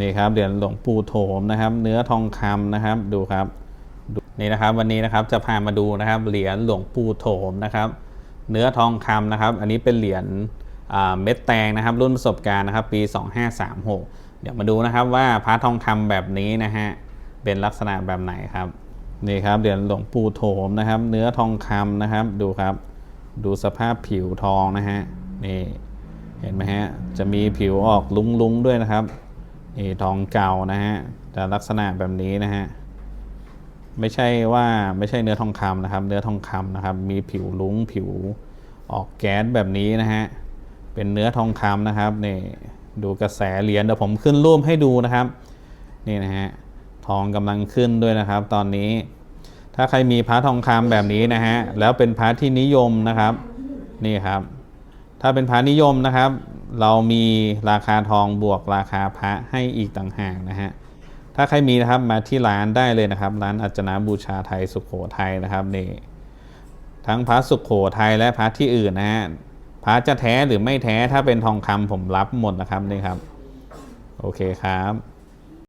นี่ครับเหรียญหลวงปู่โถมนะครับ เนื้อทองคำนะครับดูครับนี่นะครับวันนี้นะครับจะพามาดูนะครับเหรียญหลวงปู่โถมนะครับ เนื้อทองคำนะครับ อันนี้เป็นเหรียญเม็ดแตงนะครับ รุ่นประสบการณ์นะครับ ปี 2536 เดี๋ยวมาดูนะครับว่าพระทองคำแบบนี้นะฮะเป็นลักษณะแบบไหนครับนี่ครับเหรียญหลวงปู่โถมนะครับ เนื้อทองคำนะครับดูครับ ดูสภาพผิวทองนะฮะนี่เห็นไหมฮะจะมีผิวออกลุ้งๆด้วยนะครับ นี่ทองเก่านะฮะแต่ลักษณะแบบนี้นะฮะไม่ใช่ว่าไม่ใช่เนื้อทองคำนะครับ เนื้อทองคำนะครับ มีผิวลุ้งผิวออกแก๊สแบบนี้นะฮะเป็นเนื้อทองคำนะครับนี่ดูกระแสเหรียญเดี๋ยวผมขึ้นรูปให้ดูนะครับนี่นะฮะทองกำลังขึ้นด้วยนะครับ ตอนนี้ ถ้าใครมีพระทองคำแบบนี้นะฮะแล้วเป็นพระที่นิยมนะครับนี่ครับ ถ้าเป็นพระนิยมนะครับ เรามีราคาทองบวกราคาพระให้อีกต่างหากนะฮะถ้าใครมีนะครับมาที่ร้านได้เลยนะครับ ร้านอัจนาบูชาไทยสุขโขทัยนะครับนี่ทั้งพระสุขโขทัยและพระที่อื่นนะฮะพระจะแท้หรือไม่แท้ถ้าเป็นทองคำผมรับหมดนะครับนี่ครับ โอเคครับ